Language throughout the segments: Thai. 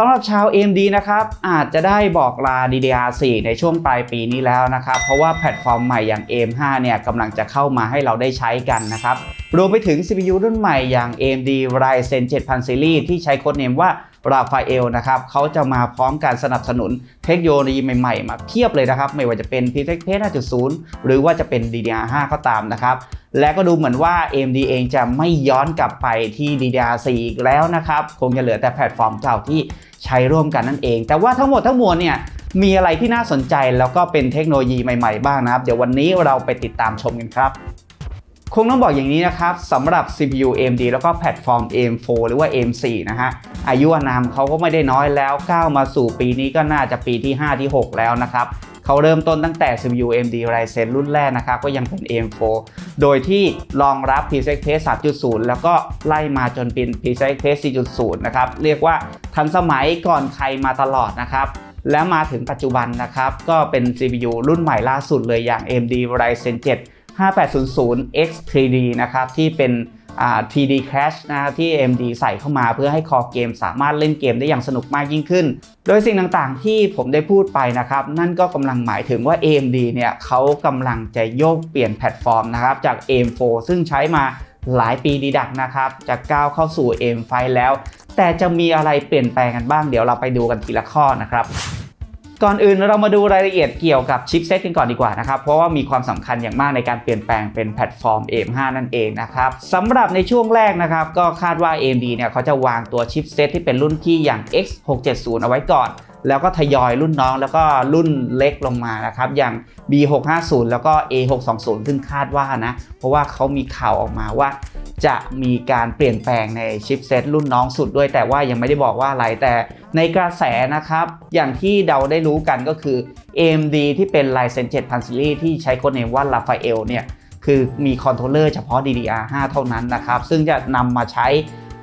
สำหรับชาว AMD นะครับ อาจจะได้บอกลา DDR4 ในช่วงปลายปีนี้แล้วนะครับ เพราะว่าแพลตฟอร์มใหม่อย่าง AM5 เนี่ยกำลังจะเข้ามาให้เราได้ใช้กันนะครับ รวมไปถึง CPU รุ่นใหม่อย่าง AMD Ryzen 7000 Series ที่ใช้โค้ดเนมว่า Raphael นะครับเขาจะมาพร้อมการสนับสนุนเทคโนโลยีใหม่ๆ มาเพียบเลยนะครับ ไม่ว่าจะเป็น PCIe 5.0 หรือว่าจะเป็น DDR5 ก็ตามนะครับ และก็ดูเหมือนว่า AMD เองจะไม่ย้อนกลับไปที่ DDR4 อีกแล้วนะครับ คงจะเหลือแต่แพลตฟอร์มเก่าที่ใช้ร่วมกันนั่นเอง แต่ว่าทั้งหมดทั้งมวลเนี่ยมีอะไรที่น่าสนใจแล้วก็เป็นเทคโนโลยีใหม่ๆ บ้างนะครับ เดี๋ยววันนี้เราไปติดตามชมกันครับ คงต้องบอกอย่างนี้นะครับสำหรับ CPU AMD แล้วก็แพลตฟอร์ม AM4 หรือว่า AM4 นะฮะอายุอานามเขาก็ไม่ได้น้อยแล้วก้าวมาสู่ปีนี้ก็น่าจะปีที่ 5 ที่ 6 แล้วนะครับเขาเริ่มต้นตั้งแต่ CPU AMD Ryzen รุ่นแรกนะครับก็ยังเป็น AM4 โดยที่รองรับ PCIe 3.0 แล้วก็ไล่มาจนเป็น PCIe 4.0 นะครับเรียกว่าทันสมัยก่อนใครมาตลอดนะครับแล้วมาถึงปัจจุบันนะครับก็เป็น CPU รุ่นใหม่ล่าสุดเลยอย่าง AMD Ryzen 7 5800 X3D นะครับที่เป็น 3D Crash นะครับที่ AMD ใส่เข้ามาเพื่อให้คอเกมสามารถเล่นเกมได้อย่างสนุกมากยิ่งขึ้น โดยสิ่งต่างๆที่ผมได้พูดไปนะครับ นั่นก็กำลังหมายถึงว่า AMD เนี่ยเขากำลังจะโยกเปลี่ยนแพลตฟอร์มนะครับจาก AM4 ซึ่งใช้มาหลายปีดีดักนะครับจะก้าวเข้าสู่ AM5 แล้ว แต่จะมีอะไรเปลี่ยนแปลงกันบ้างเดี๋ยวเราไปดูกันทีละข้อนะครับ ก่อนอื่นเรามาดูรายละเอียดเกี่ยวกับชิปเซตกันก่อนดีกว่านะครับเพราะว่ามีความสำคัญอย่างมากในการเปลี่ยนแปลงเป็นแพลตฟอร์ม AM5 นั่นเองนะครับสำหรับในช่วงแรกนะครับก็คาดว่า AMD เนี่ยเขาจะวางตัวชิปเซตที่เป็นรุ่นพี่อย่าง X670 เอาไว้ก่อน แล้วก็ทยอยรุ่นน้องแล้วก็รุ่นเล็กลงมานะครับอย่าง B650 แล้วก็ A620 ซึ่งคาดว่านะเพราะว่าเขามีข่าวออกมาว่าจะมีการเปลี่ยนแปลงในชิปเซตรุ่นน้องสุดด้วยแต่ว่ายังไม่ได้บอกว่าอะไรแต่ ในกระแสนะครับ อย่างที่เดาได้รู้กันก็คือ AMD ที่เป็น Ryzen 7000 Series ที่ใช้โค้ดเนมว่า Raphael เนี่ยคือมีคอนโทรลเลอร์เฉพาะ DDR5 เท่านั้นนะครับ ซึ่งจะนำมาใช้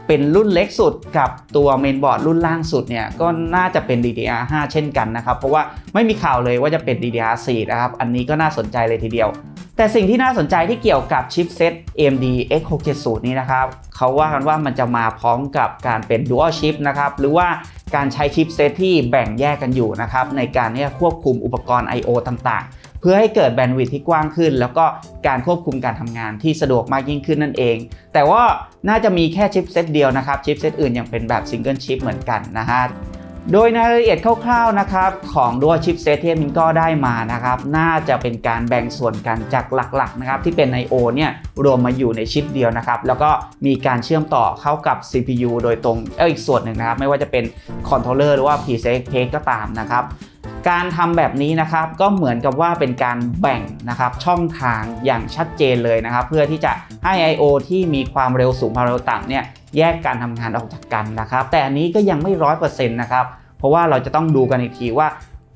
เป็นรุ่นเล็กสุดกับตัวเมนบอร์ดรุ่นล่างสุดเนี่ยก็น่าจะเป็น DDR5 เช่นกันนะครับ เพราะว่าไม่มีข่าวเลยว่าจะเป็น DDR4 นะครับ อันนี้ก็น่าสนใจเลยทีเดียว แต่สิ่งที่น่าสนใจที่เกี่ยวกับชิปเซต AMD X670 นี้นะครับ เขาว่ากันว่ามันจะมาพร้อมกับการเป็น Dual Chip นะครับ หรือว่า การใช้ชิปเซตที่แบ่งแยกกันอยู่นะครับในการที่ควบคุมอุปกรณ์ I/O ต่าง ๆ เพื่อให้เกิดแบนด์วิดท์ที่กว้างขึ้น แล้วก็การควบคุมการทำงานที่สะดวกมากยิ่งขึ้นนั่นเอง แต่ว่าน่าจะมีแค่ชิปเซตเดียวนะครับชิปเซตอื่นยังเป็นแบบซิงเกิลชิปเหมือนกันนะฮะ โดยในรายละเอียดคร่าวๆนะครับของดัวชิปเซตที่มินก็ได้มานะครับน่าจะเป็นการแบ่งส่วนกันจากหลักๆนะครับที่เป็น I/O เนี่ยรวมมาอยู่ในชิปเดียวนะครับแล้วก็มีการเชื่อมต่อเข้ากับ CPU โดยตรงเอออีกส่วนหนึ่งนะครับไม่ว่าจะเป็นคอนโทรลเลอร์หรือว่า PCIe ก็ตามนะครับการทำแบบนี้นะครับก็เหมือนกับว่าเป็นการแบ่งนะครับช่องทางอย่างชัดเจนเลยนะครับ เพื่อที่จะให้ I/O ที่มีความเร็วสูงความเร็วต่ำเนี่ย แยกการทำงานออกจากกันนะครับ แต่อันนี้ก็ยังไม่ร้อยเปอร์เซ็นต์นะครับเพราะว่าเราจะต้องดูกันอีกทีว่า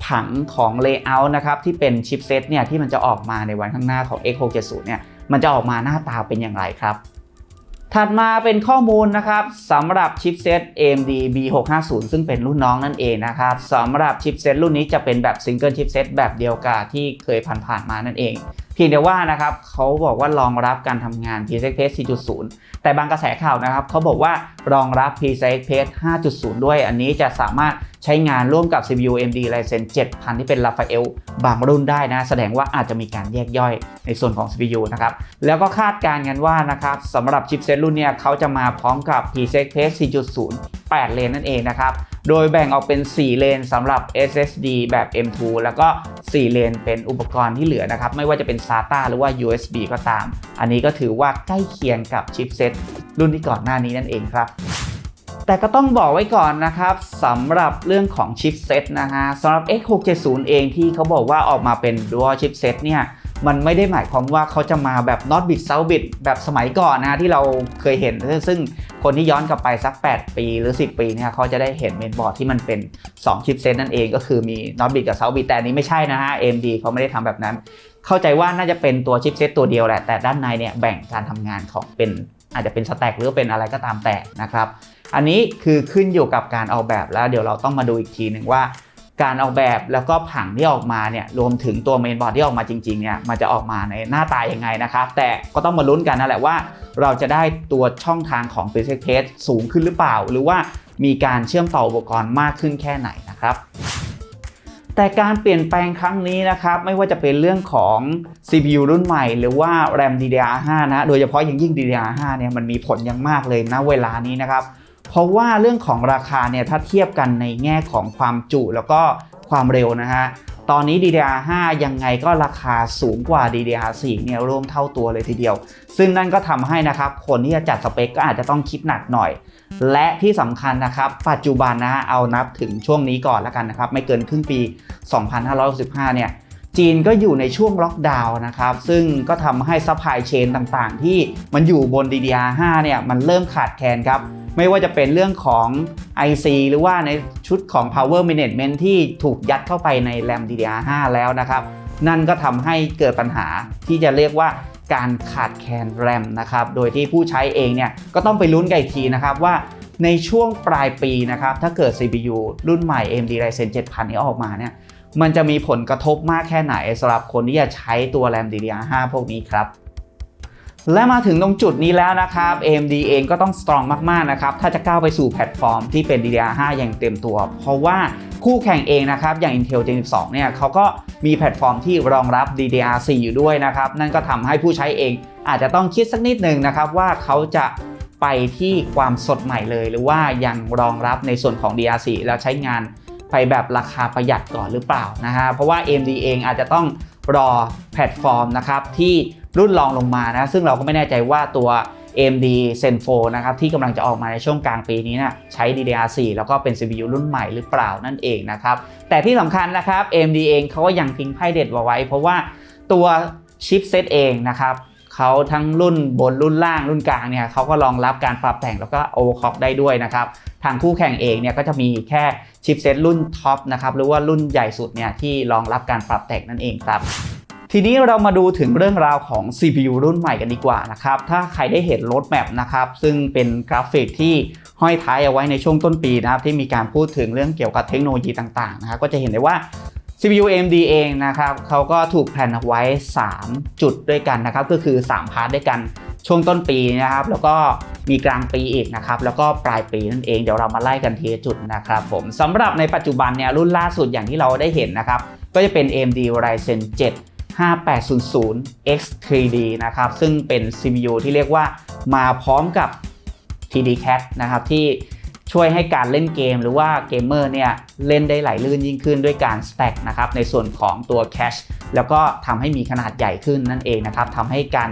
ผังของ Layout นะครับที่เป็นชิปเซตเนี่ยที่มันจะออกมาในวันข้างหน้าของ X670 เนี่ยมันจะออกมาหน้าตาเป็นอย่างไรครับ ถัดมาเป็นข้อมูลนะครับสำหรับชิปเซต AMD B650 ซึ่งเป็นรุ่นน้องนั่นเองนะครับสำหรับชิปเซตรุ่นนี้จะเป็นแบบซิงเกิลชิปเซตแบบเดียวกับที่เคยผ่านๆมานั่นเอง พียงแต่ว่านะครับเขาบอกว่ารองรับการทำงาน PCIe 4.0 แต่บางกระแสข่าวนะครับเขาบอกว่ารองรับ PCIe 5.0 ด้วย อันนี้จะสามารถใช้งานร่วมกับ CPU AMD Ryzen 7000 ที่เป็น Raphael บางรุ่นได้นะ แสดงว่าอาจจะมีการแยกย่อยในส่วนของ CPU นะครับ แล้วก็คาดการณ์กันว่านะครับสำหรับชิปเซตรุ่นเนี้ยเขาจะมาพร้อมกับ PCIe 4.0 8 เลนนั่นเองนะครับ โดยแบ่งออกเป็น 4 เลนสำหรับ SSD แบบ M2 แล้วก็ 4 เลนเป็นอุปกรณ์ที่เหลือนะครับ ไม่ว่าจะเป็น SATA หรือว่า USB ก็ตาม อันนี้ก็ถือว่าใกล้เคียงกับชิปเซตรุ่นที่ก่อนหน้านี้นั่นเองครับแต่ก็ต้องบอกไว้ก่อนนะครับสำหรับเรื่องของชิปเซตนะฮะสำหรับ X670 เองที่เขาบอกว่าออกมาเป็น Dual Chipset เนี่ย มันไม่ได้หมายความว่าเขาจะมาแบบ not bit south bit แบบสมัยก่อนนะที่เราเคยเห็น ซึ่งคนที่ย้อนกลับไปสัก 8 ปีหรือ 10 ปีเนี่ยเขาจะได้เห็นเมนบอร์ดที่มันเป็น 2 ชิปเซตนั่นเองก็คือมี not bit กับ south bit แต่อันนี้ไม่ใช่นะฮะ AMD เขาไม่ได้ทำแบบนั้น เข้าใจว่าน่าจะเป็นตัวชิปเซตตัวเดียวแหละ แต่ด้านในเนี่ยแบ่งการทำงานของเป็นอาจจะเป็นสแต็กหรือเป็นอะไรก็ตามแต่นะครับ อันนี้คือขึ้นอยู่กับการออกแบบแล้วเดี๋ยวเราต้องมาดูอีกทีหนึ่งว่า การออกแบบแล้วก็ผังที่ออกมาเนี่ยรวมถึงตัวเมนบอร์ดที่ออกมาจริงๆเนี่ยมันจะออกมาในหน้าตายังไงนะครับ แต่ก็ต้องมาลุ้นกันนั่นแหละว่า เราจะได้ตัวช่องทางของ p r e s e t สูงขึ้นหรือเปล่า หรือว่ามีการเชื่อมต่ออุปกรณ์มากขึ้นแค่ไหนนะครับแต่การเปลี่ยนแปลงครั้งนี้นะครับ ไม่ว่าจะเป็นเรื่องของ CPU รุ่นใหม่ หรือว่า RAM DDR5 นะ โดยเฉพาะอย่างยิ่ง DDR5 เนี่ยมันมีผลอยังมากเลยนะเวลานี้นะครับ เพราะว่าเรื่องของราคาเนี่ยถ้าเทียบกันในแง่ของความจุแล้วก็ความเร็วนะฮะตอนนี้ DDR5 ยังไงก็ราคาสูงกว่า DDR4 เนี่ยร่วมเท่าตัวเลยทีเดียว ซึ่งนั่นก็ทำให้นะครับคนที่จะจัดสเปคก็อาจจะต้องคิดหนักหน่อย และที่สำคัญนะครับปัจจุบันนะฮะเอานับถึงช่วงนี้ก่อนแล้วกันนะครับไม่เกินครึ่งปี 2565เนี่ย จีนก็อยู่ในช่วงล็อกดาวน์นะครับ ซึ่งก็ทำให้ซัพพลายเชนต่างๆ ที่มันอยู่บน DDR5 เนี่ยมันเริ่มขาดแคลนครับไม่ว่าจะเป็นเรื่องของ IC หรือว่าในชุดของ Power Management ที่ถูกยัดเข้าไปใน RAM DDR5 แล้วนะครับ นั่นก็ทำให้เกิดปัญหาที่จะเรียกว่าการขาดแคลน RAM นะครับ โดยที่ผู้ใช้เองเนี่ยก็ต้องไปลุ้นกันอีกทีนะครับว่าในช่วงปลายปีนะครับ ถ้าเกิด CPU รุ่นใหม่ AMD Ryzen 7000 นี้ออกมาเนี่ย มันจะมีผลกระทบมากแค่ไหนสำหรับคนที่จะใช้ตัว RAM DDR5 พวกนี้ครับและมาถึงตรงจุดนี้แล้วนะครับ AMD เองก็ต้องสตรองมากๆนะครับ ถ้าจะก้าวไปสู่แพลตฟอร์มที่เป็น DDR5 อย่างเต็มตัว เพราะว่าคู่แข่งเองนะครับ อย่าง Intel Gen 12 เนี่ยเขาก็มีแพลตฟอร์มที่รองรับ DDR4 อยู่ด้วยนะครับ นั่นก็ทำให้ผู้ใช้เองอาจจะต้องคิดสักนิดหนึ่งนะครับ ว่าเขาจะไปที่ความสดใหม่เลย หรือว่ายังรองรับในส่วนของ DDR4 แล้วใช้งาน ไปแบบราคาประหยัดก่อนหรือเปล่านะฮะ เพราะว่า AMD เองอาจจะต้องรอแพลตฟอร์มนะครับที่รุ่นรองลงมานะ ซึ่งเราก็ไม่แน่ใจว่าตัว AMD Zen 4นะครับที่กำลังจะออกมาในช่วงกลางปีนี้นะใช้ DDR4 แล้วก็เป็น CPU รุ่นใหม่หรือเปล่านั่นเองนะครับ แต่ที่สำคัญนะครับ AMD เองเขาก็ยังทิ้งไพ่เด็ดไว้ เพราะว่าตัวชิปเซตเองนะครับเขาทั้งรุ่นบนรุ่นล่างรุ่นกลางเนี่ยเขาก็รองรับการปรับแต่งแล้วก็ overclock ได้ด้วยนะครับ ทางคู่แข่งเองเนี่ยก็จะมีแค่ชิปเซตรุ่นท็อปนะครับหรือว่ารุ่นใหญ่สุดเนี่ยที่รองรับการปรับแต่งนั่นเองครับทีนี้เรามาดูถึงเรื่องราวของ CPU รุ่นใหม่กันดีกว่านะครับ ถ้าใครได้เห็นรถแมพนะครับ ซึ่งเป็นกราฟิกที่ห้อยท้ายเอาไว้ในช่วงต้นปีนะครับ ที่มีการพูดถึงเรื่องเกี่ยวกับเทคโนโลยีต่างๆนะครับ ก็จะเห็นได้ว่า CPU AMD เองนะครับเขาก็ถูกแผนเอาไว้ 3 จุดด้วยกันนะครับ ก็คือ 3 พาร์ทด้วยกัน ช่วงต้นปีนะครับ แล้วก็มีกลางปีอีกนะครับ แล้วก็ปลายปีนั่นเอง เดี๋ยวเรามาไล่กันทีละจุดนะครับผมสำหรับในปัจจุบันเนี่ยรุ่นล่าสุดอย่างที่เราได้เห็นนะครับ ก็จะเป็น AMD Ryzen 7 5800 X 3D นะครับ ซึ่งเป็น CPU ที่เรียกว่ามาพร้อมกับ TD Cat นะครับที่ช่วยให้การเล่นเกมหรือว่าเกมเมอร์เนี่ยเล่นได้ไหลลื่นยิ่งขึ้นด้วยการ stack นะครับในส่วนของตัว cache แล้วก็ทำให้มีขนาดใหญ่ขึ้นนั่นเองนะครับทำให้การ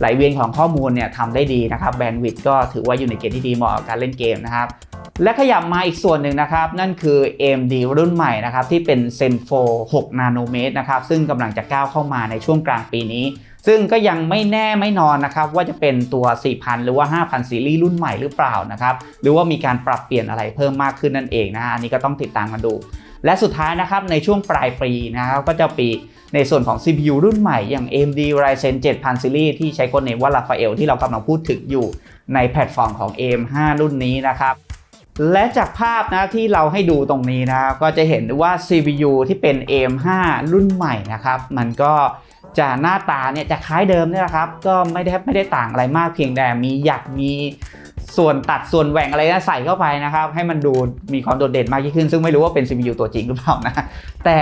ไหลเวียนของข้อมูลเนี่ยทำได้ดีนะครับแบนด์วิดต์ก็ถือว่าอยู่ในเกณฑ์ที่ดีเหมาะกับการเล่นเกมนะครับและขยับมาอีกส่วนหนึ่งนะครับ นั่นคือ AMD รุ่นใหม่นะครับ ที่เป็น Zen 4 6นาโนเมตรนะครับ ซึ่งกำลังจะก้าวเข้ามาในช่วงกลางปีนี้ ซึ่งก็ยังไม่แน่ไม่นอนนะครับ ว่าจะเป็นตัว 4,000 หรือว่า 5,000 ซีรีส์รุ่นใหม่หรือเปล่านะครับ หรือว่ามีการปรับเปลี่ยนอะไรเพิ่มมากขึ้นนั่นเองนะฮะอันนี้ก็ต้องติดตามกันดู และสุดท้ายนะครับในช่วงปลายปีนะครับก็จะปีในส่วนของ CPU รุ่นใหม่อย่าง AMD Ryzen 7000ซีรีส์ที่ใช้โค้ดเนมว่า Raphael ที่เรากำลังพูดถึงอยู่ในแพลตฟอร์มของ AM5 รุ่นนี้นะครับและจากภาพนะที่เราให้ดูตรงนี้นะก็จะเห็นว่า CPU ที่เป็น AM5 รุ่นใหม่นะครับมันก็จะหน้าตาเนี่ยจะคล้ายเดิมเนี่ยนะครับ ก็ไม่ได้ไม่ได้ต่างอะไรมากเพียงแต่มีหยักมี ส่วนตัดส่วนแหว่งอะไรนะใส่เข้าไปนะครับ ให้มันดูมีความโดดเด่นมากยิ่งขึ้น ซึ่งไม่รู้ว่าเป็น CPU ตัวจริงหรือเปล่านะ แต่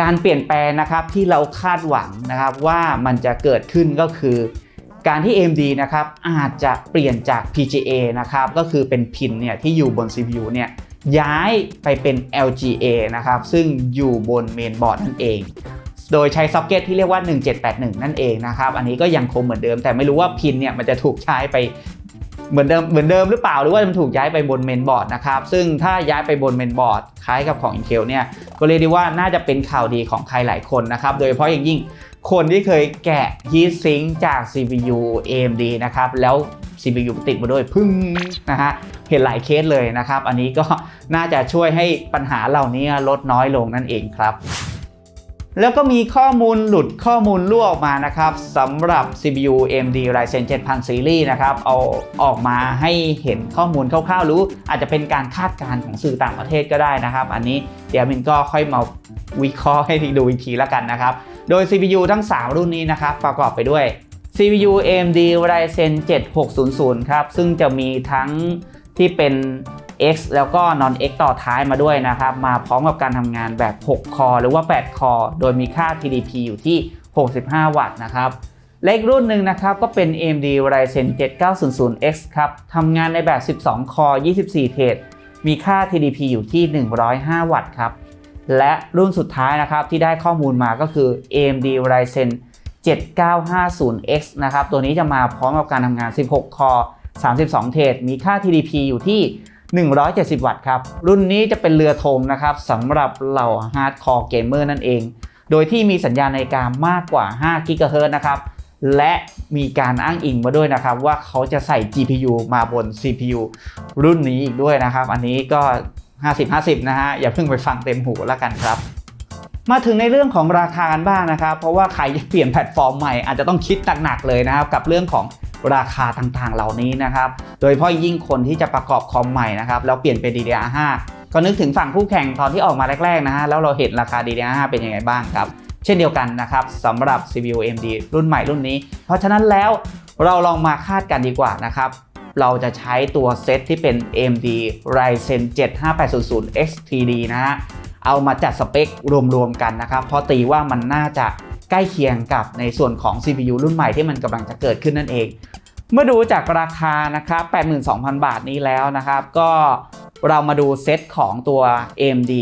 การเปลี่ยนแปลงนะครับที่เราคาดหวังนะครับว่ามันจะเกิดขึ้นก็คือ การที่ AMD นะครับอาจจะเปลี่ยนจาก PGA นะครับก็คือเป็นพินเนี่ยที่อยู่บน CPU เนี่ยย้ายไปเป็น LGA นะครับซึ่งอยู่บนเมนบอร์ดนั่นเอง โดยใช้ซ็อกเก็ตที่เรียกว่า 1781 นั่นเองนะครับอันนี้ก็ยังคงเหมือนเดิม แต่ไม่รู้ว่าพินเนี่ยมันจะถูกใช้ไป เหมือนเดิมเหมือนเดิมหรือเปล่าหรือว่ามันถูกย้ายไปบนเมนบอร์ดนะครับซึ่งถ้าย้ายไปบนเมนบอร์ดคล้ายกับของ Intel เนี่ยก็เรียกได้ว่าน่าจะเป็นข่าวดีของใครหลายคนนะครับโดยเฉพาะอย่างยิ่งคนที่เคยแกะ heat sink จาก CPU AMD นะครับแล้ว CPU ติดมาด้วยพึ่งนะฮะเห็นหลายเคสเลยนะครับ อันนี้ก็น่าจะช่วยให้ปัญหาเหล่านี้ลดน้อยลงนั่นเองครับ แล้วก็มีข้อมูลหลุดข้อมูลรั่วออกมานะครับสำหรับ CPU AMD Ryzen 7000 Series นะครับ เอาออกมาให้เห็นข้อมูลคร่าวๆรืออาจจะเป็นการคาดการณ์ของสื่อต่างประเทศก็ได้นะครับ อันนี้เดี๋ยวมินก็ค่อยมาวิเคราะห์ให้ดูอีกทีล้วกันนะครับ โดย CPU ทั้ง 3 รุ่นนี้นะครับ ประกอบไปด้วย CPU AMD Ryzen 7600 ครับ ซึ่งจะมีทั้งที่เป็น X แล้วก็ non X ต่อท้ายมาด้วยนะครับ มาพร้อมกับการทำงานแบบ 6 คอหรือว่า 8 คอ โดยมีค่า TDP อยู่ที่ 65 วัตต์นะครับเลขรุ่นหนึ่งนะครับก็เป็น AMD Ryzen 7900X ครับทำงานในแบบ 12 คอ 24 เทรดมีค่า TDP อยู่ที่ 105 วัตต์ครับ และรุ่นสุดท้ายนะครับที่ได้ข้อมูลมาก็คือ AMD Ryzen 7950X นะครับ ตัวนี้จะมาพร้อมกับการทำงาน 16 คอ 32 เทรดมีค่า TDP อยู่ที่ 170 วัตต์ครับ รุ่นนี้จะเป็นเรือธงนะครับสำหรับเหล่าฮาร์ดคอร์เกมเมอร์นั่นเอง โดยที่มีสัญญาณนาฬิกามากกว่า 5 กิกะเฮิรตซ์นะครับ และมีการอ้างอิงมาด้วยนะครับ ว่าเขาจะใส่ GPU มาบน CPU รุ่นนี้อีกด้วยนะครับ อันนี้ก็ 50-50 นะฮะ อย่าเพิ่งไปฟังเต็มหูแล้วกันครับ มาถึงในเรื่องของราคากันบ้างนะครับ เพราะว่าใครจะเปลี่ยนแพลตฟอร์มใหม่อาจจะต้องคิดหนักๆเลยนะครับกับเรื่องของ ราคาต่างๆ เหล่านี้นะครับ โดยเฉพาะยิ่งคนที่จะประกอบคอมใหม่นะครับแล้วเปลี่ยนเป็น DDR5 ก็นึกถึงฝั่งคู่แข่งตอนที่ออกมาแรกๆนะฮะแล้วเราเห็นราคา DDR5 เป็นยังไงบ้างครับ เช่นเดียวกันนะครับสำหรับ CPU AMD รุ่นใหม่รุ่นนี้ เพราะฉะนั้นแล้วเราลองมาคาดกันดีกว่านะครับเราจะใช้ตัวเซตที่เป็น AMD Ryzen 7 5800 XTD นะฮะเอามาจัดสเปครวมๆกันนะครับเพราะตีว่ามันน่าจะ ใกล้เคียงกับในส่วนของ CPU รุ่นใหม่ที่มันกำลังจะเกิดขึ้นนั่นเอง เมื่อดูจากราคานะครับ 82,000 บาทนี้แล้วนะครับ ก็เรามาดูเซตของตัว AMD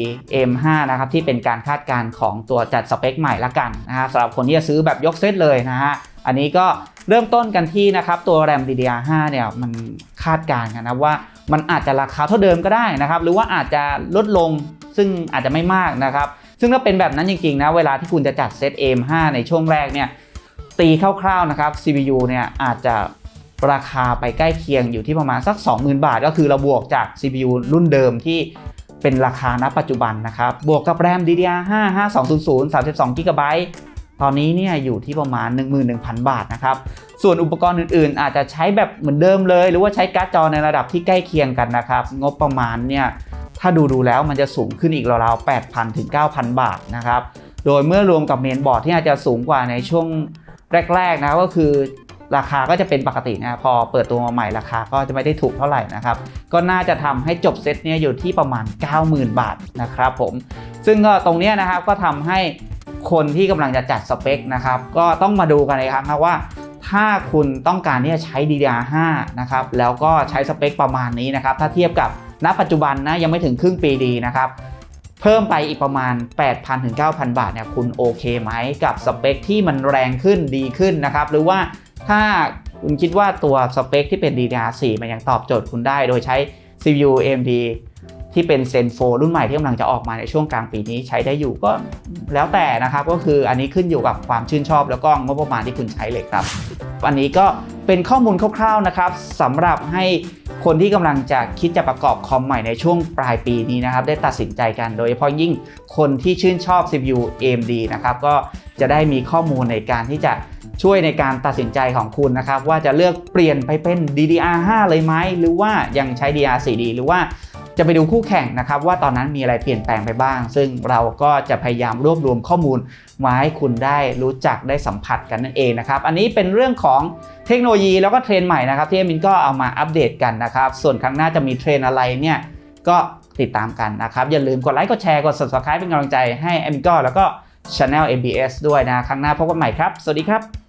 M5 นะครับ ที่เป็นการคาดการณ์ของตัวจัดสเปคใหม่ละกันนะฮะสำหรับคนที่จะซื้อแบบยกเซตเลยนะฮะอันนี้ก็เริ่มต้นกันที่นะครับตัว RAM DDR5 เนี่ยมันคาดการณ์กันนะว่ามันอาจจะราคาเท่าเดิมก็ได้นะครับ หรือว่าอาจจะลดลงซึ่งอาจจะไม่มากนะครับ ซึ่งถ้าเป็นแบบนั้นจริงๆนะเวลาที่คุณจะจัดเซต AM5 ในช่วงแรกเนี่ยตีคร่าวๆนะครับ CPU เนี่ยอาจจะราคาไปใกล้เคียงอยู่ที่ประมาณสัก 20,000 บาท ก็คือเราบวกจาก CPU รุ่นเดิมที่เป็นราคาณปัจจุบันนะครับ บวกกับ RAM DDR5 5200 32 GB ตอนนี้เนี่ยอยู่ที่ประมาณ 11,000 บาทนะครับ ส่วนอุปกรณ์อื่นๆ อาจจะใช้แบบเหมือนเดิมเลย หรือว่าใช้การ์ดจอในระดับที่ใกล้เคียงกันนะครับ งบประมาณเนี่ย ถ้าดูดูแล้วมันจะสูงขึ้นอีกราวๆ 8,000 ถึง 9,000 บาทนะครับ โดยเมื่อรวมกับเมนบอร์ดที่อาจจะสูงกว่าในช่วงแรกๆนะก็คือราคาก็จะเป็นปกตินะพอเปิดตัวมาใหม่ราคาก็จะไม่ได้ถูกเท่าไหร่นะครับ ก็น่าจะทำให้จบเซตเนี้ยอยู่ที่ประมาณ 90,000 บาทนะครับผม ซึ่งก็ตรงเนี้ยนะครับก็ทำให้คนที่กำลังจะจัดสเปคนะครับ ก็ต้องมาดูกันเลยครับว่า ถ้าคุณต้องการที่จะใช้ DDR5 นะครับแล้วก็ใช้สเปคประมาณนี้นะครับ ถ้าเทียบกับ ณปัจจุบันนะยังไม่ถึงครึ่งปีดีนะครับ เพิ่มไปอีกประมาณ 8,000ถึง9,000 บาทเนี่ยคุณโอเคไหมกับสเปคที่มันแรงขึ้นดีขึ้นนะครับ หรือว่าถ้าคุณคิดว่าตัวสเปคที่เป็น DDR4 มันยังตอบโจทย์คุณได้ โดยใช้ CPU AMD ที่เป็น Zen 4รุ่นใหม่ที่กำลังจะออกมาในช่วงกลางปีนี้ใช้ได้อยู่ก็แล้วแต่นะครับ ก็คืออันนี้ขึ้นอยู่กับความชื่นชอบแล้วก็งบประมาณที่คุณใช้เลยครับ อันนี้ก็เป็นข้อมูลคร่าวๆนะครับสำหรับให้คนที่กำลังจะคิดจะประกอบคอมใหม่ในช่วงปลายปีนี้นะครับ ได้ตัดสินใจกันโดยเฉพาะยิ่งคนที่ชื่นชอบ CPU AMD นะครับก็จะได้มีข้อมูลในการที่จะช่วยในการตัดสินใจของคุณนะครับ ว่าจะเลือกเปลี่ยนไปเป็น DDR5 เลยไหมหรือว่ายังใช้ DDR4D หรือว่า จะไปดูคู่แข่งนะครับว่าตอนนั้นมีอะไรเปลี่ยนแปลงไปบ้าง ซึ่งเราก็จะพยายามรวบรวมข้อมูลมาให้คุณได้รู้จักได้สัมผัสกันนั่นเองนะครับ อันนี้เป็นเรื่องของเทคโนโลยีแล้วก็เทรนใหม่นะครับที่เอมินก็เอามาอัปเดตกันนะครับ ส่วนครั้งหน้าจะมีเทรนอะไรเนี่ยก็ติดตามกันนะครับ อย่าลืมกดไลค์กดแชร์กด subscribe เป็นกำลังใจให้เอมินก็แล้วก็ Channel MBS ด้วยนะ ครั้งหน้าพบกันใหม่ครับ สวัสดีครับ